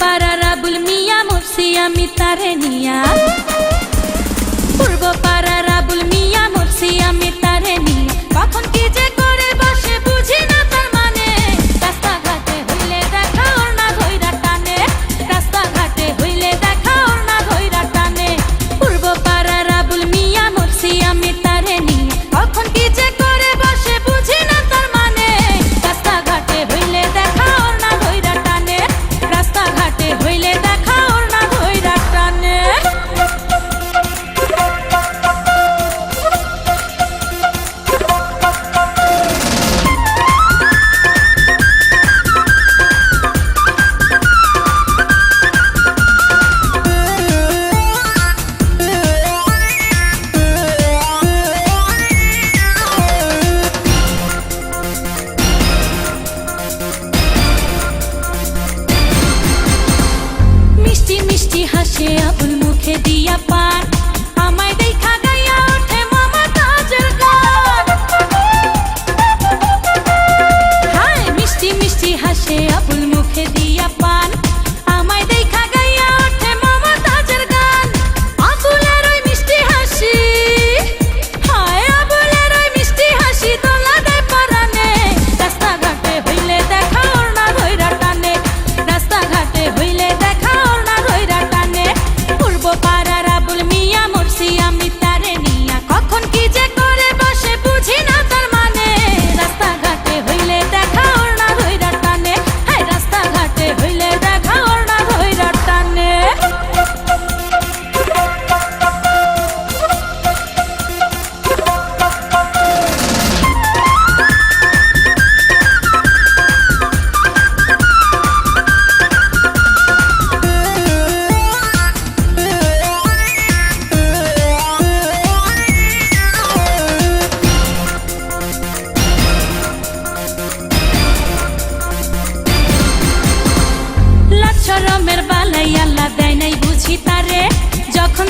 পাড়া রাবুল মিয়া মরছি আমি তারে নিয়া।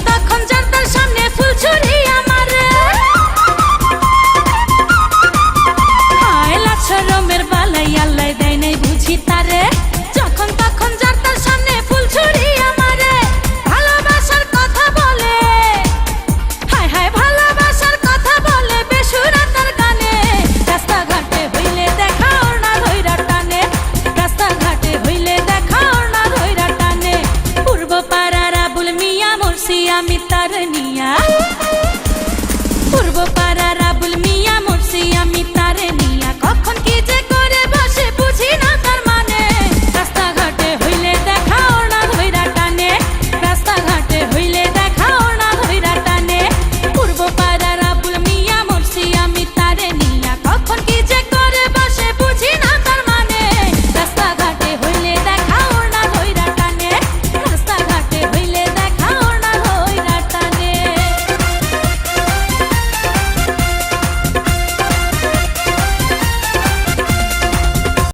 তখন যার তার সামনে মরছি আমি তার নিয়া।